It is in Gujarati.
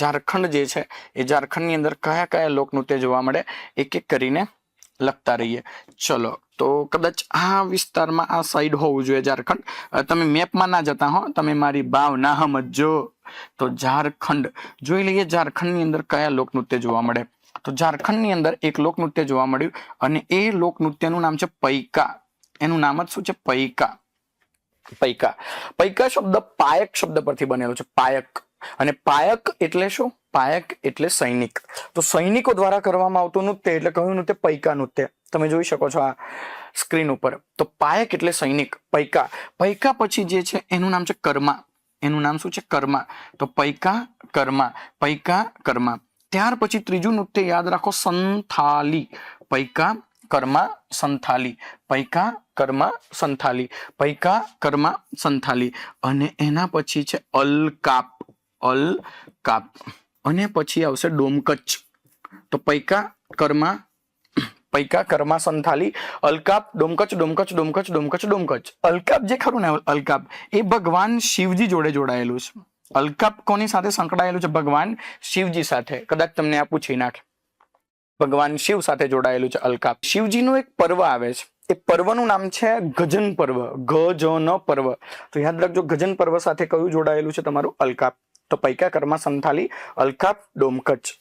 ઝારખંડ જે છે, એ ઝારખંડની અંદર કયા કયા લોકનૃત્ય જોવા મળે એક એક કરીને લખતા રહીએ. ચલો, તો કદાચ આ વિસ્તારમાં આ સાઈડ હોવું જોઈએ ઝારખંડ. તમે મેપમાં ના જતા હો, તમે મારી ભાવ ના સમજો. તો ઝારખંડ, જોઈ લઈએ ઝારખંડની અંદર કયા લોકનૃત્ય જોવા મળે. તો ઝારખંડની અંદર એક લોકનૃત્ય જોવા મળ્યું, અને એ લોકનૃત્યનું નામ છે પૈકા. એનું નામ જ શું છે? પૈકા. પૈકા. પૈકા શબ્દ પાયક શબ્દ પરથી બનેલો છે, પાયક. અને પાયક એટલે શું? પાયક એટલે સૈનિક. તો સૈનિકો દ્વારા કરવામાં આવતું નૃત્ય એટલે કયું નૃત્ય? પૈકા નૃત્ય. તમે જોઈ શકો છો આ સ્ક્રીન ઉપર. તો પાયક એટલે સૈનિક, પૈકા. પૈકા પછી જે છે, એનું નામ છે કર્મા. એનું નામ શું છે? કર્મા. તો પૈકા, કર્મા. પૈકા, કર્મા. ત્યાર પછી ત્રીજું નૃત્ય યાદ રાખો, સંથાલી. પૈકા, કર્મા, સંથાલી. પૈકા, કર્મા, સંથાલી. પૈકા, કર્મા, સંથાલી. અને એના પછી છે અલકાપ. અલકાપ અને પછી આવશે ડોમકચ તો પૈકા કર્મા પૈકા કર્મા સંથાલી અલકાપ ડોમકચ ડોમકચ ડોમકચ ડોમકચ ડોમકચ અલકાપ જે ખરું ને અલકાપ એ ભગવાન શિવજી જોડે જોડાયેલું છે. અલકાપ કોની સાથે સંકળાયેલું છે? ભગવાન શિવજી સાથે. કદાચ તમને આ પૂછી નાખે. ભગવાન શિવ સાથે જોડાયેલું છે અલકાપ શિવજીનું એક પર્વ આવે છે. એ પર્વનું નામ છે ગજન પર્વ. ગજન પર્વ. તો યાદ રાખજો, ગજન પર્વ સાથે કયું જોડાયેલું છે તમારું? અલકાપ તો પૈકા કર્મા સંથાલી અલકાપ ડોમકચ.